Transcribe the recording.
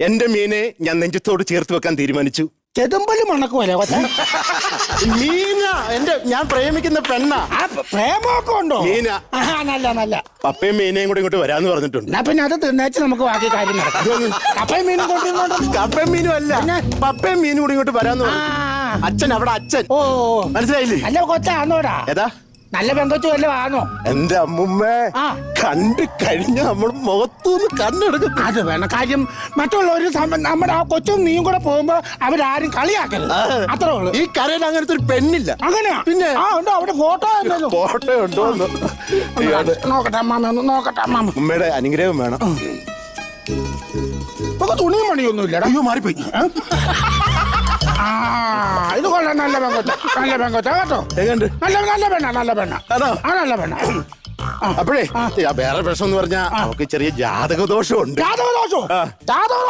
എന്റെ മീനെ ഞാൻ നെഞ്ചത്തോട് ചേർത്ത് വെക്കാൻ തീരുമാനിച്ചു. ചെതുമ്പലും മണക്കുമല്ലേ കൊച്ചേ മീന എന്റെ ഞാൻ പ്രേമിക്കുന്ന പെണ്ണ. ആ പ- പ്രേമമൊക്കെ ഉണ്ടോ? മീന. നല്ല നല്ല. പപ്പയും മീനയും കൂടെ ഇങ്ങോട്ട് വരാന്ന് പറഞ്ഞിട്ടുണ്ട്. എന്നാ പിന്നെ അത് തിന്നേച്ച് നമുക്ക് ബാക്കി കാര്യം നടക്കും. കപ്പയും മീനും കൊണ്ടിരുന്നോണ്ട് കപ്പയും മീനും അല്ല. പിന്നെ? പപ്പയും മീനും കൂടെ ഇങ്ങോട്ട് വരാന്ന് ആ പറഞ്ഞു അച്ഛൻ അവിടെ അച്ഛൻ. ഓ മനസ്സിലായില്ലേ? കൊച്ചാ കൊച്ചാന്നോടാ. ഏതാ? നല്ല പെങ്കൊച്ചു വല്ലതും ആണോ എന്റെ അമ്മുമ്മേ ആ. കണ്ട് കഴിഞ്ഞ നമ്മൾ മുഖത്തുനിന്ന് കണ്ണെടുക്കുന്നു. അത് വേണം. കാര്യം മറ്റുള്ളവര് സമ- നമ്മുടെ ആ കൊച്ചും നീയും കൂടെ പോകുമ്പോ അവരാരും കളിയാക്കരുത്. അത്രേ ഉള്ളൂ. ഈ കരയിൽ അങ്ങനത്തെ ഒരു പെണ്ണില്ല. അങ്ങനെയാ പിന്നെ? ആ ഉണ്ടോ? അവിടെ ഫോട്ടോ ഉണ്ടല്ലോ ഫോട്ടോ ഉണ്ടോ എന്ന്. ഇയാൾ നോക്കട്ടെ അമ്മാമ ഒന്ന് നോക്കട്ടെ അമ്മാമ. ഉമ്മയുടെ അനുഗ്രഹം വേണം. ഇപ്പൊ തുണിയും പണിയൊന്നും ഇല്ലടാ അയ്യോ മാറിപ്പോയി. നല്ല പെങ്കൊച്ച നല്ല പെങ്കൊച്ച കേട്ടോ? എങ്ങണ്ട് നല്ല നല്ല പെണ്ണ നല്ല പെണ്ണ. ആണോ? ആ നല്ല പെണ്ണ. അപ്പോഴേ വേറെ പ്രശ്നം എന്ന് പറഞ്ഞാൽ നമുക്ക് ചെറിയ ജാതക ദോഷമുണ്ട് ജാതക ദോഷം. ജാതക